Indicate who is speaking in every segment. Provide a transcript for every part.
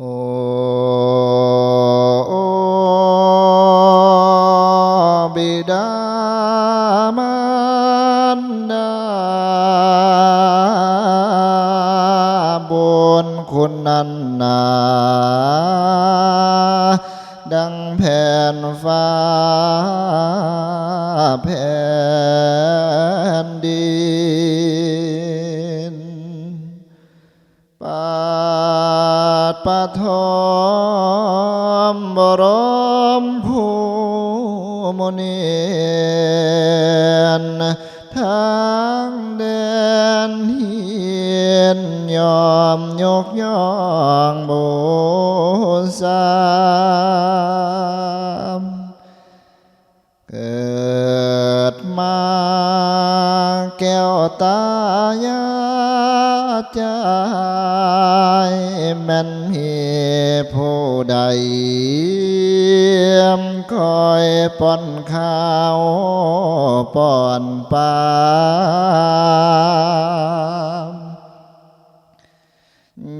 Speaker 1: คุณนั้น ปทอมบรมภูมุนีนทางเดินเฮียนยอมยกย่องบูายาใจแมันมีผู้ใดคอยป้อนข้าวป้อนปลา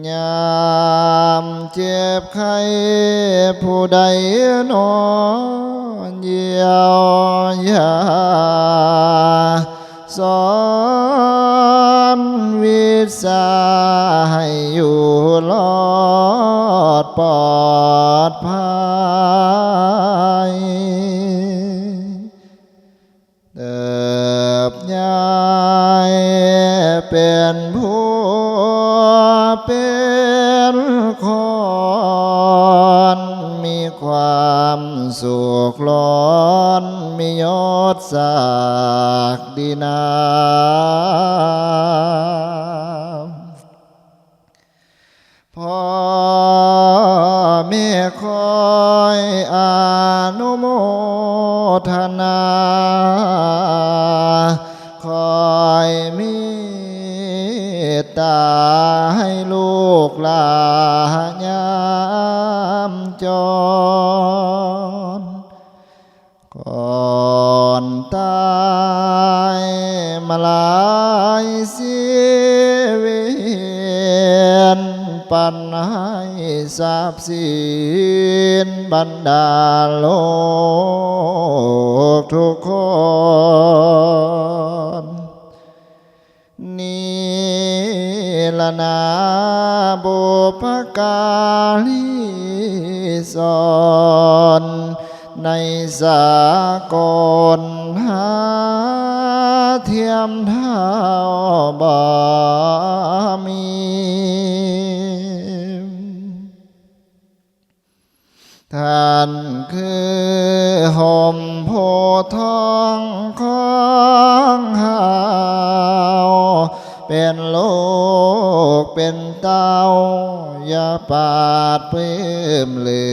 Speaker 1: ยามเจ็บไข้ผู้ใดนอนเยียวยาสอน วิสาให้อยู่รอดปลอดภัยเติบยายเป็นผู้เป็นคนมีความสุขล้นมียศศักดินา ทนา คอยมีตาให้ลูกหลานยามจรก่อนตายมาลายเสียเวียนปันให้ทราบสินบรรดาโลก ทุกคนนี่ละนาบุพการีสอนในสากลหาเทียมเท่าบ่มีท่านคือห่ม ทองของเฮาเป็นโลกเป็นเต้าอย่าปาดเพิ่มลื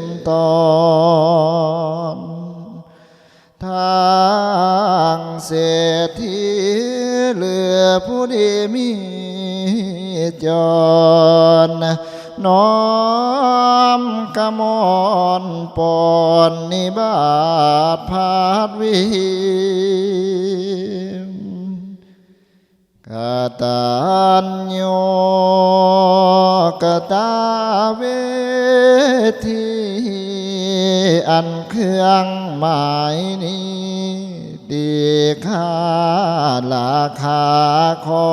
Speaker 1: มตอนทางเศรษฐีเหลือผู้ดีมีจร น้อมกมอนปอนนิบาตพาดวิมกตัญโยกตาเวทีอันเครื่องหมายนี้ดีค่าราคาคอ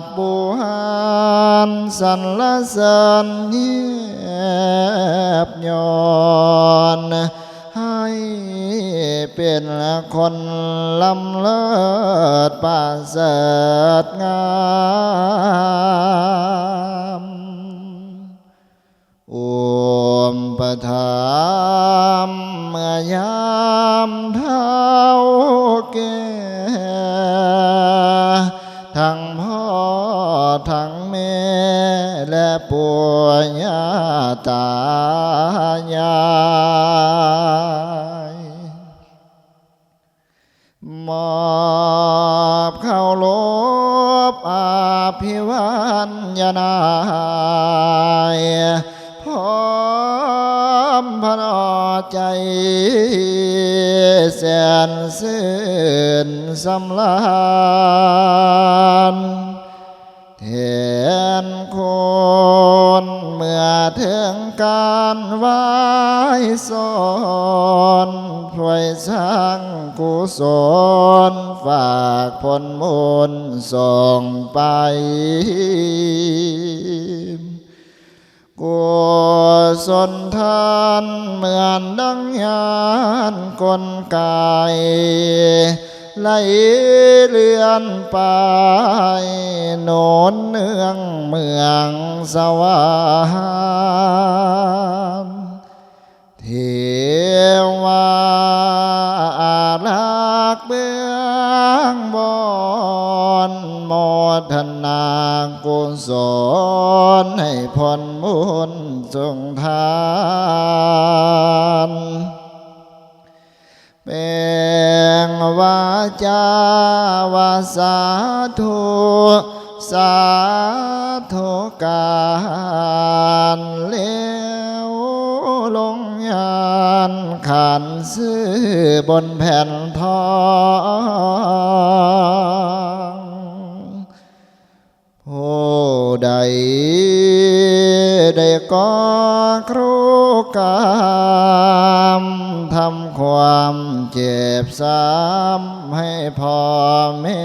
Speaker 1: ดบุหันสรรเสริญเงียบย่อนให้เป็นคนลำเลิศประเสริฐงามอุมประทามเมื่อยามเท้าแก สำลานเทียนคนเมื่อถึงการไหว้สอนพรวยสร้างกุศลฝากผลมุนส่งไปกุศลทานเหมือนดังยานกลไก ไหลเลื่อนไปโนนเนืองเมืองสวรรค์เทวาอารักเบื้องบนโมทนากุศลให้พลมุนจงทานเป็น จาวาสาธุสาธุการเลี้ยวลงยานขันซื้อบนแผ่นทองผู้ใด ได้ก่อครูกรรมทำความเจ็บซ้ำให้พ่อแม่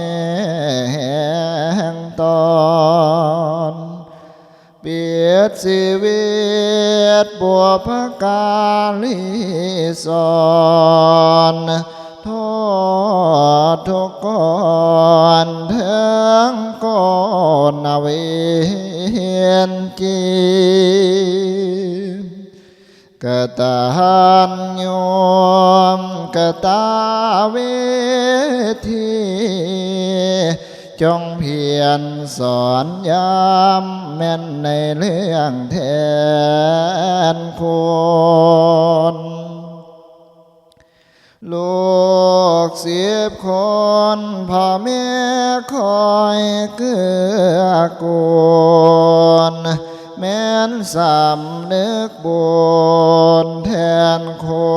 Speaker 1: แห่งตอนเปียดชีวิตบัวพกาลีสอน ตานโยมกตาเวทีจงเพียรสอนย้ำแม่นในเรื่องแทนคนลูกเสียบคนพ่อแม่คอยเกื้อกูลแม้นสำนึกบุญ คนทาน